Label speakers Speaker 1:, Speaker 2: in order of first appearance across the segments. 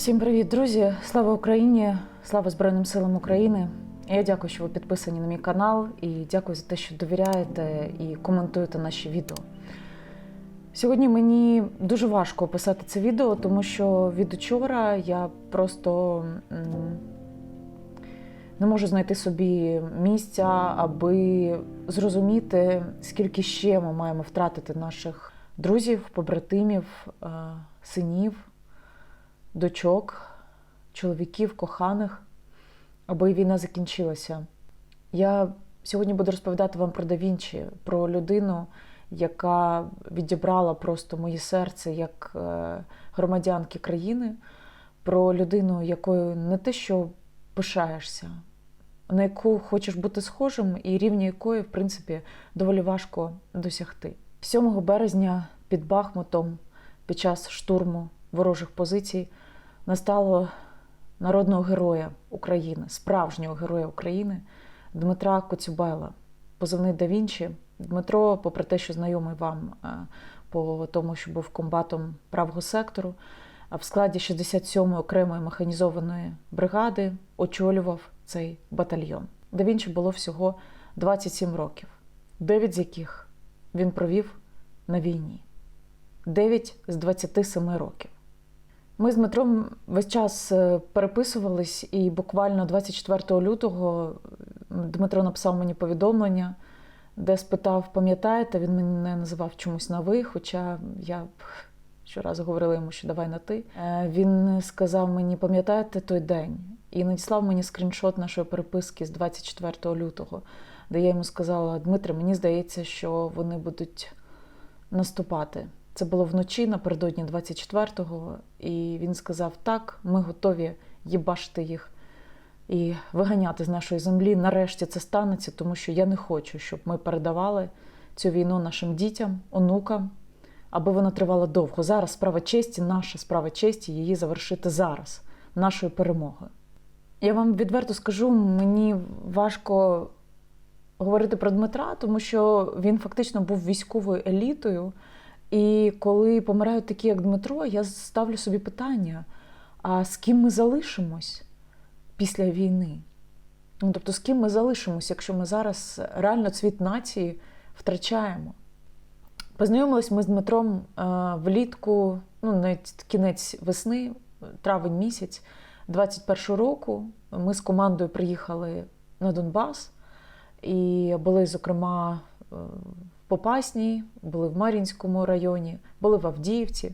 Speaker 1: Всім привіт, друзі! Слава Україні! Слава Збройним силам України! Я дякую, що ви підписані на мій канал, і дякую за те, що довіряєте і коментуєте наші відео. Сьогодні мені дуже важко описати це відео, тому що від учора я просто не можу знайти собі місця, аби зрозуміти, скільки ще ми маємо втратити наших друзів, побратимів, е, синів, дочок, чоловіків, коханих, аби війна закінчилася. Я сьогодні буду розповідати вам про Да Вінчі, про людину, яка відібрала просто моє серце як е, громадянки країни, про людину, якою не те, що пишаєшся, на яку хочеш бути схожим, і рівні якої, в принципі, доволі важко досягти. 7 березня під Бахмутом під час штурму ворожих позицій настало народного героя України, справжнього героя України Дмитра Коцюбайла, позивний Да Вінчі. Дмитро, попри те, що знайомий вам е, по тому, що був комбатом правого сектору, в складі 67-ї окремої механізованої бригади очолював цей батальйон. Да Вінчі було всього 27 років, 9 з яких він провів на війні. 9 з 27 років. Ми з Дмитром весь час е, переписувались, і буквально 24 лютого Дмитро написав мені повідомлення, де спитав, пам'ятаєте, він мене називав чомусь на ви, хоча я щоразу говорила йому, що давай на ти. Е, Він сказав мені, пам'ятаєте той день, і надіслав мені скріншот нашої переписки з 24 лютого, де я йому сказала: Дмитре, мені здається, що вони будуть наступати. Це було вночі напередодні 24-го, і він сказав: так, ми готові їбашити їх і виганяти з нашої землі. Нарешті це станеться, тому що я не хочу, щоб ми передавали цю війну нашим дітям, онукам, аби вона тривала довго. Зараз справа честі, наша справа честі її завершити зараз, нашою перемогою. Я вам відверто скажу, мені важко говорити про Дмитра, тому що він фактично був військовою елітою. І коли помирають такі, як Дмитро, я ставлю собі питання: а з ким ми залишимось після війни? Ну, тобто, з ким ми залишимось, якщо ми зараз реально цвіт нації втрачаємо? Познайомились ми з Дмитром е, влітку, ну, навіть кінець весни, травень місяць 21 року. Ми з командою приїхали на Донбас і були, зокрема, е, Попасній, були в Мар'їнському районі, були в Авдіївці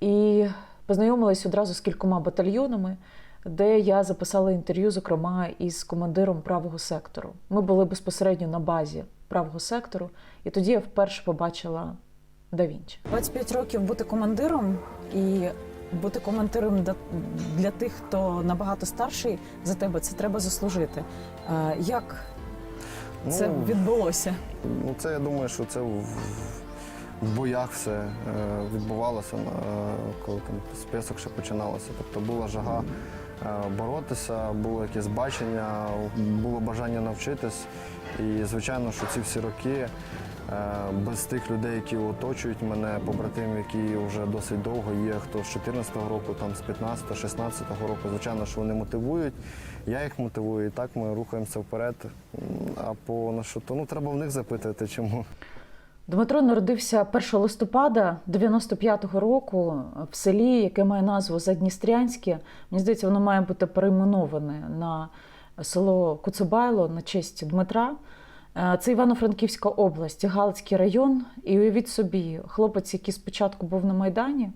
Speaker 1: і познайомились одразу з кількома батальйонами, де я записала інтерв'ю, зокрема, із командиром правого сектору. Ми були безпосередньо на базі правого сектору, і тоді я вперше побачила Да Вінчі. 25 років бути командиром і бути командиром для- для тих, хто набагато старший за тебе, це треба заслужити. Е, Як це
Speaker 2: Ну,
Speaker 1: відбулося?
Speaker 2: Ну, це я думаю, що це в, в боях все е, відбувалося, е, коли там список ще починалося. Тобто була жага е, боротися, було якесь бачення, було бажання навчитись. І звичайно, що ці всі роки без тих людей, які оточують мене, побратимів, які вже досить довго є, хто з 14-го року, там з 15-го, 16-го року, звичайно, що вони мотивують. Я їх мотивую, і так ми рухаємося вперед. А по на що то ну треба в них запитати, чому.
Speaker 1: Дмитро народився 1 листопада 95-го року в селі, яке має назву Задністрянське. Мені здається, воно має бути перейменоване на село Куцебайло на честь Дмитра. Е, Це Івано-Франківська область, Галицький район. І уявіть собі, хлопець, який спочатку був на Майдані,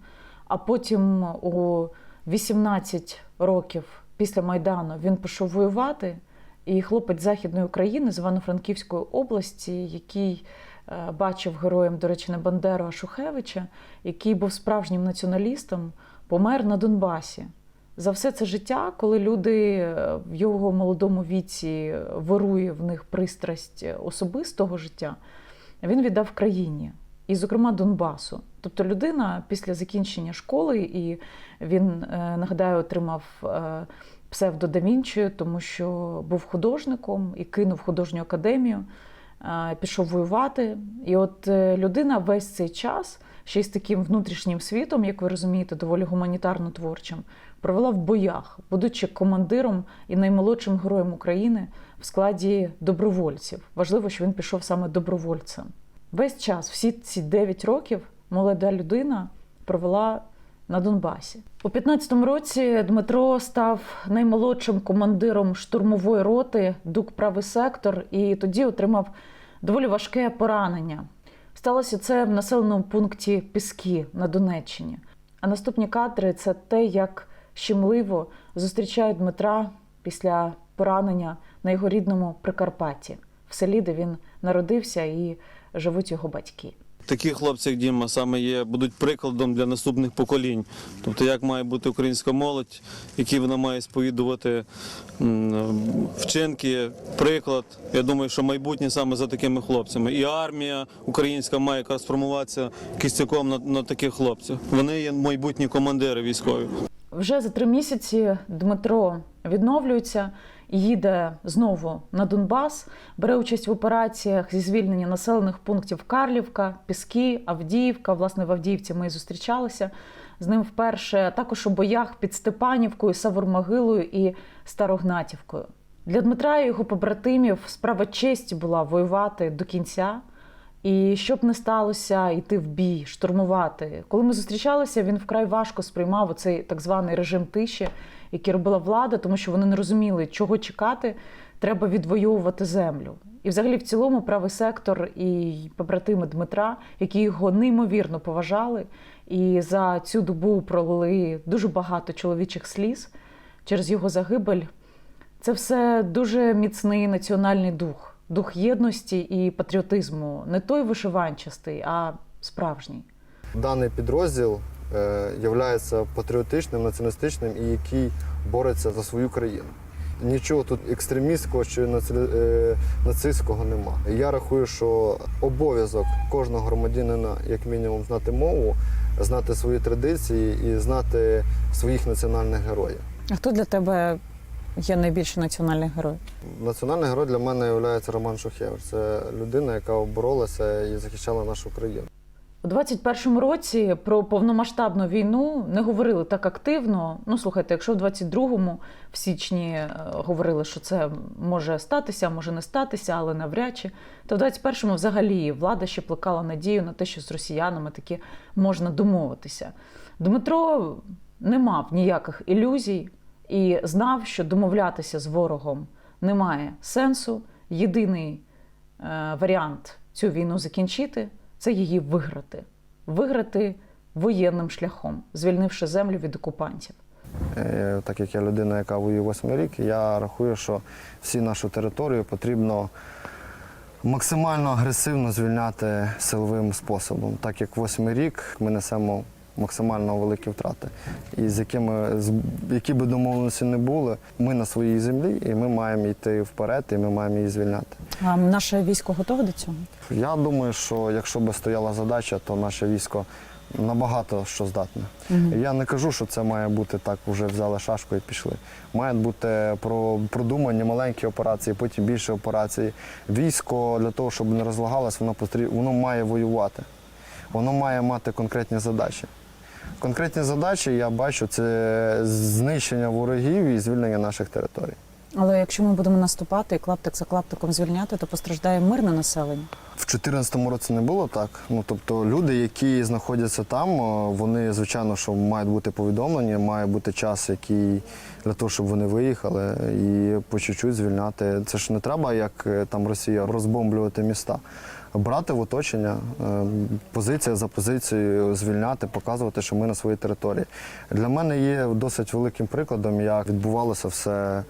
Speaker 1: а потім у 18 років після Майдану він пішов воювати. І хлопець Західної України з Івано-Франківської області, який е, бачив героєм, до речі, не Бандеру, а Шухевича, який був справжнім націоналістом, помер на Донбасі. За все це життя, коли люди е, в його молодому віці вирує в них пристрасть особистого життя, він віддав країні, і, зокрема, Донбасу. Тобто людина після закінчення школи, і він, е, нагадаю, отримав е, псевдо тому що був художником і кинув художню академію, е, пішов воювати. І от е, людина весь цей час, ще й з таким внутрішнім світом, як ви розумієте, доволі гуманітарно творчим, провела в боях, будучи командиром і наймолодшим героєм України в складі добровольців. Важливо, що він пішов саме добровольцем. Весь час, всі ці 9 років, молода людина провела на Донбасі. У 15-му році Дмитро став наймолодшим командиром штурмової роти ДУК Правий сектор і тоді отримав доволі важке поранення. Сталося це в населеному пункті Піски на Донеччині. А наступні кадри це те, як щемливо зустрічають Дмитра після поранення на його рідному Прикарпатті, в селі, де він народився і живуть його батьки.
Speaker 3: Такі хлопці, як Діма, саме є, будуть прикладом для наступних поколінь. Тобто, як має бути українська молодь, які вона має сповідувати вчинки, приклад. Я думаю, що майбутнє саме за такими хлопцями. І армія українська має якраз формуватися кістяком на, на таких хлопців. Вони є майбутні командири військові.
Speaker 1: Вже за три місяці Дмитро відновлюється їде знову на Донбас, бере участь в операціях зі звільнення населених пунктів Карлівка, Піски, Авдіївка. Власне, в Авдіївці ми і зустрічалися з ним вперше, також у боях під Степанівкою, Савурмогилою і Старогнатівкою. Для Дмитра і його побратимів справа честі була воювати до кінця. І щоб не сталося, йти в бій, штурмувати. Коли ми зустрічалися, він вкрай важко сприймав оцей так званий режим тиші, який робила влада, тому що вони не розуміли, чого чекати. Треба відвоювати землю. І, взагалі, в цілому, правий сектор і побратими Дмитра, які його неймовірно поважали, і за цю добу пролили дуже багато чоловічих сліз через його загибель. Це все дуже міцний національний дух, дух єдності і патріотизму, не той вишиванчастий, а справжній.
Speaker 2: Даний підрозділ є патріотичним, націоналістичним і який бореться за свою країну. Нічого тут екстремістського чи е, нацистського нема. Я рахую, що обов'язок кожного громадянина, як мінімум, знати мову, знати свої традиції і знати своїх національних героїв.
Speaker 4: А хто для тебе є найбільший національний герой?
Speaker 2: Національний герой для мене є Роман Шухевич. Це людина, яка боролася і захищала нашу країну.
Speaker 1: У 21-му році про повномасштабну війну не говорили так активно. Ну, слухайте, якщо в 22-му в січні е, говорили, що це може статися, може не статися, але навряд чи, то в 21-му взагалі влада ще плекала надію на те, що з росіянами таки можна домовитися. Дмитро не мав ніяких ілюзій і знав, що домовлятися з ворогом немає сенсу. Єдиний е, варіант цю війну закінчити це її виграти. Виграти воєнним шляхом, звільнивши землю від окупантів.
Speaker 2: Е, Так як я людина, яка воює восьмий рік, я рахую, що всі нашу територію потрібно максимально агресивно звільняти силовим способом, так як восьмий рік ми несемо максимально великі втрати. І з якими з- які би домовленості не були, ми на своїй землі, і ми маємо йти вперед, і ми маємо її звільняти.
Speaker 4: А наше військо готове до цього?
Speaker 2: Я думаю, що якщо би стояла задача, то наше військо набагато що здатне. Я не кажу, що це має бути так, вже взяли шашку і пішли. Мають бути про- продумані маленькі операції, потім більші операції. Військо для того, щоб не розлагалось, воно потрібно, воно має воювати. Воно має мати конкретні задачі. Конкретні задачі я бачу це знищення ворогів і звільнення наших територій.
Speaker 4: Але якщо ми будемо наступати і клаптик за клаптиком звільняти, то постраждає мирне населення.
Speaker 2: В 2014 році не було так. Ну тобто люди, які знаходяться там, вони звичайно, що мають бути повідомлені, має бути час, який для того, щоб вони виїхали і по чуть-чуть звільняти. Це ж не треба, як е, там Росія, розбомблювати міста. Брати в оточення, е, позиція за позицією, звільняти, показувати, що ми на своїй території. Для мене є досить великим прикладом, як відбувалося все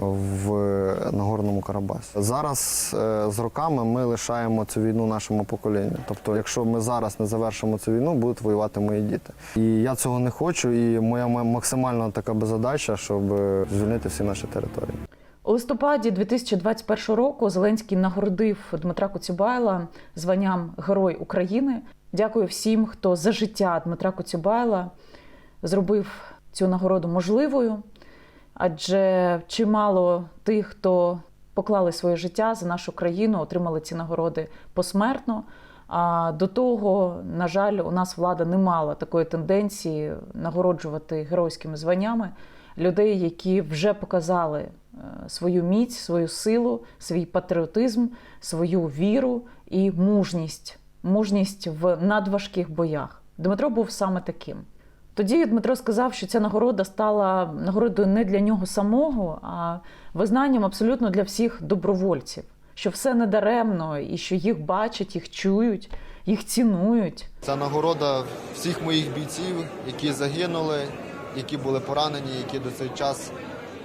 Speaker 2: в Нагорному Карабасі. Зараз е, з роками ми лишаємо цю війну нашому поколінню. Тобто, якщо ми зараз не завершимо цю війну, будуть воювати мої діти. І я цього не хочу. І моя максимальна така задача, щоб звільнити всі наші території.
Speaker 1: У листопаді 2021 року Зеленський нагородив Дмитра Коцюбайла званням Герой України. Дякую всім, хто за життя Дмитра Коцюбайла зробив цю нагороду можливою. Адже чимало тих, хто поклали своє життя за нашу країну, отримали ці нагороди посмертно. А до того, на жаль, у нас влада не мала такої тенденції нагороджувати геройськими званнями людей, які вже показали е, свою міць, свою силу, свій патріотизм, свою віру і мужність, мужність в надважких боях. Дмитро був саме таким. Тоді Дмитро сказав, що ця нагорода стала нагородою не для нього самого, а визнанням абсолютно для всіх добровольців, що все не даремно, і що їх бачать, їх чують, їх цінують.
Speaker 5: Це нагорода всіх моїх бійців, які загинули, які були поранені, які до цей час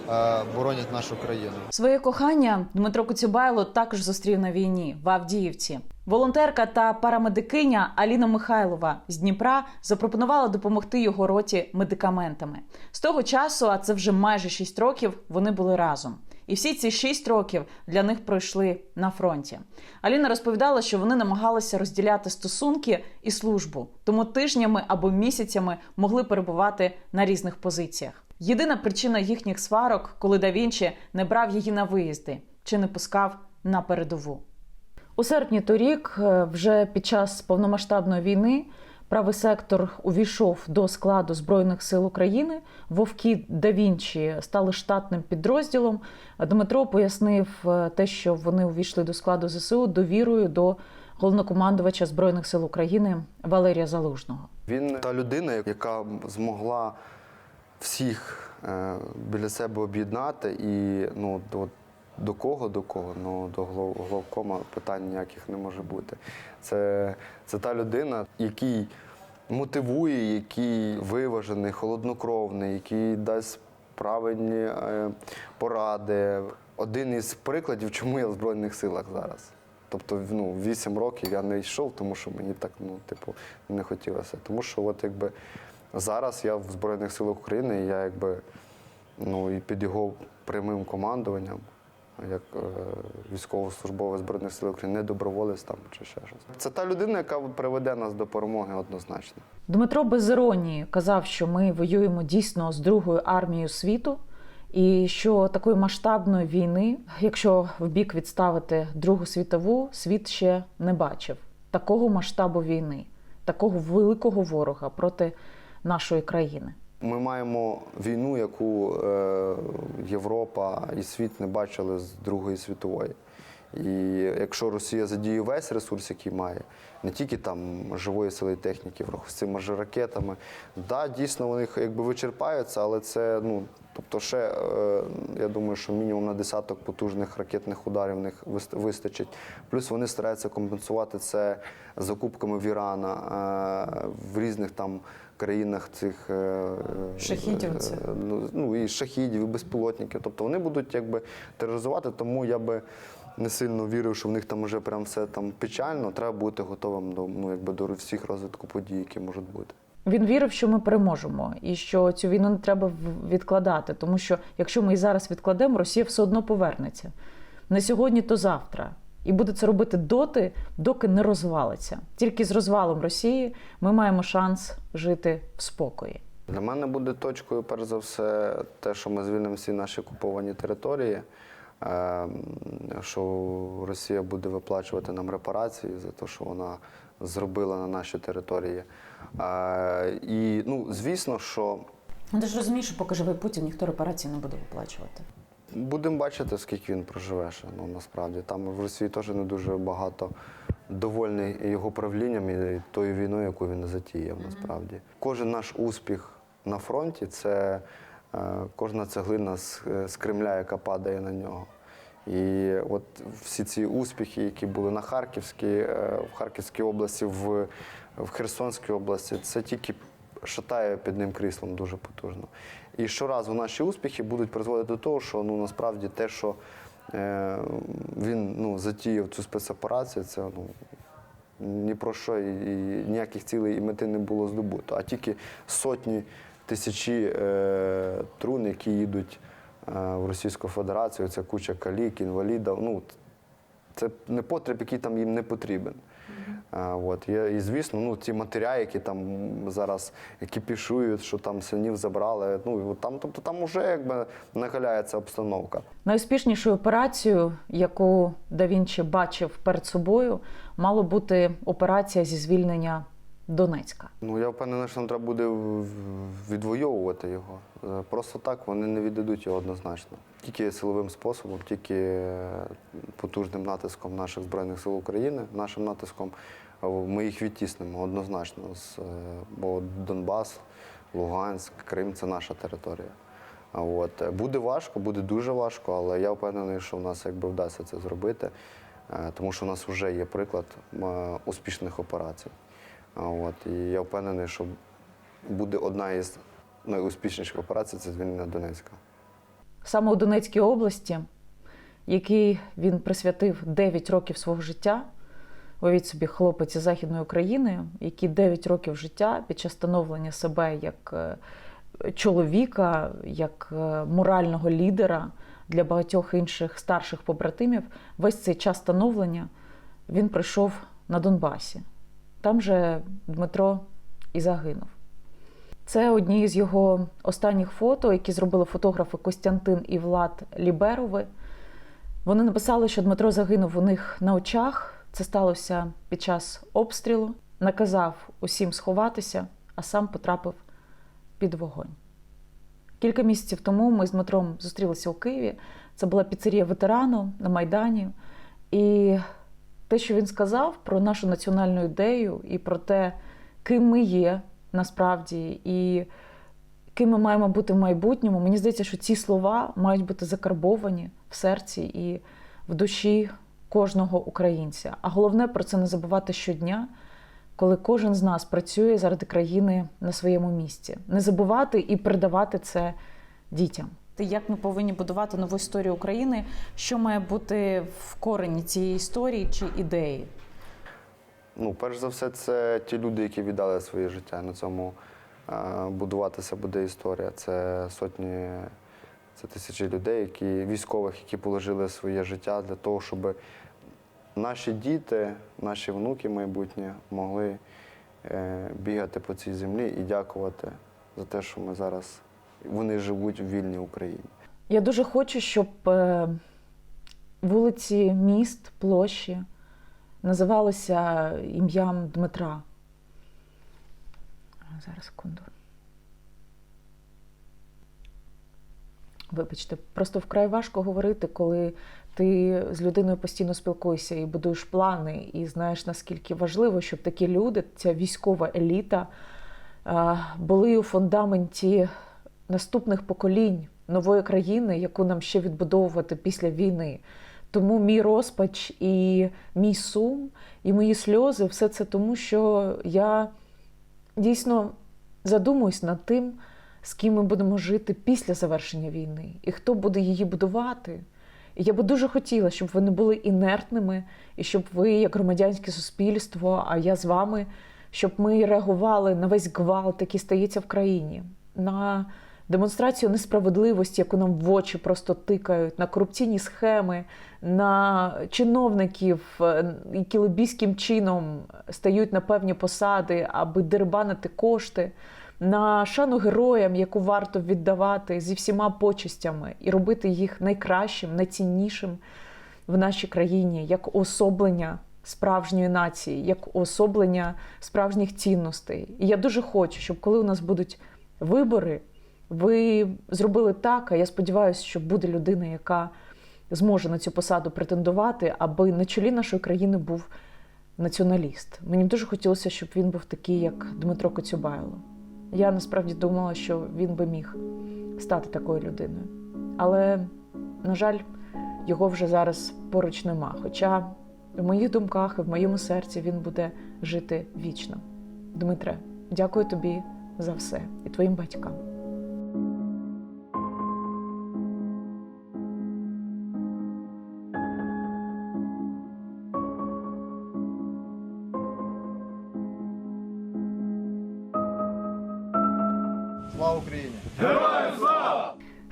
Speaker 5: е, боронять нашу країну.
Speaker 1: Своє кохання Дмитро Коцюбайло також зустрів на війні в Авдіївці. Волонтерка та парамедикиня Аліна Михайлова з Дніпра запропонувала допомогти його роті медикаментами. З того часу, а це вже майже 6 років, вони були разом. І всі ці 6 років для них пройшли на фронті. Аліна розповідала, що вони намагалися розділяти стосунки і службу, тому тижнями або місяцями могли перебувати на різних позиціях. Єдина причина їхніх сварок, коли да Вінчі не брав її на виїзди чи не пускав на передову. У серпні торік, е, вже під час повномасштабної війни, правий сектор увійшов до складу Збройних сил України. Вовки да Вінчі стали штатним підрозділом. Дмитро пояснив е, те, що вони увійшли до складу ЗСУ довірою до головнокомандувача Збройних сил України Валерія Залужного.
Speaker 2: Він та людина, яка змогла всіх е, біля себе об'єднати і ну, до, до кого, до кого? Ну, до главкома питань ніяких не може бути. Це, це та людина, який мотивує, який виважений, холоднокровний, який дасть правильні е, поради. Один із прикладів, чому я в Збройних силах зараз. Тобто, ну, 8 років я не йшов, тому що мені так, ну, типу, не хотілося. Тому що, от якби зараз я в Збройних силах України, і я якби ну, і під його прямим командуванням, як е, військовослужбовець Збройних сил України, не доброволець там чи ще щось. Це та людина, яка приведе нас до перемоги однозначно.
Speaker 1: Дмитро без іронії казав, що ми воюємо дійсно з другою армією світу, і що такої масштабної війни, якщо в бік відставити Другу світову, світ ще не бачив такого масштабу війни, такого великого ворога проти нашої країни.
Speaker 2: Ми маємо війну, яку е, Європа і світ не бачили з Другої світової. І якщо Росія задіє весь ресурс, який має, не тільки там живої сили і техніки, з цими ж ракетами, да, дійсно вони якби вичерпаються, але це ну. Тобто ще, е, я думаю, що мінімум на десяток потужних ракетних ударів в них вис- вистачить. Плюс вони стараються компенсувати це закупками в Ірана, е, в різних там країнах цих е,
Speaker 4: Шахідів це.
Speaker 2: е, ну, ну і шахідів, і безпілотників. Тобто вони будуть якби тероризувати, тому я би не сильно вірив, що в них там вже прям все там печально. Треба бути готовим до ну якби до всіх розвитку подій, які можуть бути.
Speaker 1: Він вірив, що ми переможемо, і що цю війну не треба відкладати, тому що якщо ми і зараз відкладемо, Росія все одно повернеться не сьогодні, то завтра. І буде це робити доти, доки не розвалиться. Тільки з розвалом Росії ми маємо шанс жити в спокої.
Speaker 2: Для мене буде точкою, перш за все, те, що ми звільнимо всі наші окуповані території, е, що Росія буде виплачувати нам репарації за те, що вона зробила на нашій території. Е, І ну, звісно, що
Speaker 4: Ну, ти ж розумієш, що поки живий Путін, ніхто репарації не буде виплачувати.
Speaker 2: Будемо бачити, скільки він проживе ще. Ну насправді там в Росії теж не дуже багато довольний його правлінням і тою війною, яку він затіяв. Насправді, кожен наш успіх на фронті це е, кожна цеглина з, е, з Кремля, яка падає на нього. І от всі ці успіхи, які були на Харківській, е, в Харківській області, в, в Херсонській області, це тільки шатає під ним кріслом дуже потужно. І щоразу наші успіхи будуть призводити до того, що ну насправді те, що е, він ну, затіяв цю спецоперацію, це ну, ні про що і, і ніяких цілей і мети не було здобуто, а тільки сотні тисячі е, трун, які їдуть е, в Російську Федерацію, це куча калік, інвалідів. Ну, це не потреб, який там їм не потрібен. А, От. Є, і звісно, ну, ті матеря, які там зараз які пішують, що там синів забрали, ну, там, тобто там вже якби накаляється обстановка.
Speaker 1: Найуспішнішою операцією, яку да Вінчі бачив перед собою, мало бути операція зі звільнення Донецька.
Speaker 2: Ну, я впевнений, що нам треба буде відвоювати його. Е, Просто так вони не віддадуть його однозначно. Тільки силовим способом, тільки е, потужним натиском наших Збройних сил України, нашим натиском е, ми їх відтіснимо однозначно. Бо Донбас, Луганськ, Крим це наша територія. От. Буде важко, буде дуже важко, але я впевнений, що в нас якби вдасться це зробити, тому що в нас вже є приклад успішних операцій. От, і я впевнений, що буде одна із найуспішніших операцій це звільнення Донецька.
Speaker 1: Саме у Донецькій області, який він присвятив 9 років свого життя, уявіть собі, хлопець із Західної України, який 9 років життя під час становлення себе як е, чоловіка, як е, морального лідера для багатьох інших старших побратимів, весь цей час становлення він пройшов на Донбасі. Там же Дмитро і загинув. Це одні з його останніх фото, які зробили фотографи Костянтин і Влад Ліберови. Вони написали, що Дмитро загинув у них на очах. Це сталося під час обстрілу. Наказав усім сховатися, а сам потрапив під вогонь. Кілька місяців тому ми з Дмитром зустрілися у Києві. Це була піцерія ветерану на Майдані. І те, що він сказав про нашу національну ідею і про те, ким ми є насправді, і ким ми маємо бути в майбутньому, мені здається, що ці слова мають бути закарбовані в серці і в душі кожного українця. А головне про це не забувати щодня, коли кожен з нас працює заради країни на своєму місці. Не забувати і передавати це дітям.
Speaker 4: Як ми повинні будувати нову історію України? Що має бути в корені цієї історії чи ідеї?
Speaker 2: Ну, перш за все, це ті люди, які віддали своє життя. На цьому будуватися буде історія. Це сотні, це тисячі людей, які військових, які положили своє життя для того, щоб наші діти, наші внуки майбутні могли е, бігати по цій землі і дякувати за те, що ми зараз вони живуть в вільній Україні.
Speaker 1: Я дуже хочу, щоб е, вулиці міст, площі називалися ім'ям Дмитра. Зараз секунду. Вибачте, просто вкрай важко говорити, коли ти з людиною постійно спілкуєшся і будуєш плани, і знаєш, наскільки важливо, щоб такі люди, ця військова еліта, були у фундаменті наступних поколінь нової країни, яку нам ще відбудовувати після війни. Тому мій розпач і мій сум, і мої сльози все це тому, що я дійсно задумуюсь над тим, з ким ми будемо жити після завершення війни, і хто буде її будувати. І я би дуже хотіла, щоб ви не були інертними, і щоб ви, як громадянське суспільство, а я з вами, щоб ми реагували на весь гвалт, який стається в країні, на демонстрацію несправедливості, яку нам в очі просто тикають, на корупційні схеми, на чиновників, е, які лобійським чином стають на певні посади, аби дербанити кошти. На шану героям, яку варто віддавати зі всіма почестями і робити їх найкращим, найціннішим в нашій країні, як уособлення справжньої нації, як уособлення справжніх цінностей. І я дуже хочу, щоб коли у нас будуть вибори, ви зробили так, а я сподіваюся, що буде людина, яка зможе на цю посаду претендувати, аби на чолі нашої країни був націоналіст. Мені б дуже хотілося, щоб він був такий, як Дмитро Коцюбайло. Я насправді думала, що він би міг стати такою людиною. Але, на жаль, його вже зараз поруч нема. Хоча в моїх думках і в моєму серці він буде жити вічно. Дмитре, дякую тобі за все і твоїм батькам.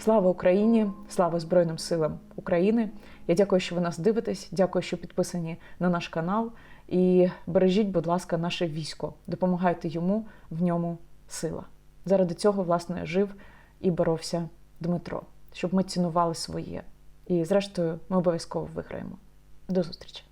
Speaker 1: Слава Україні! Слава Збройним силам України! Я дякую, що ви нас дивитесь. Дякую, що підписані на наш канал. І бережіть, будь ласка, наше військо, допомагайте йому, в ньому сила. Заради цього, власне, жив і боровся Дмитро, щоб ми цінували своє. І, зрештою, ми обов'язково виграємо. До зустрічі!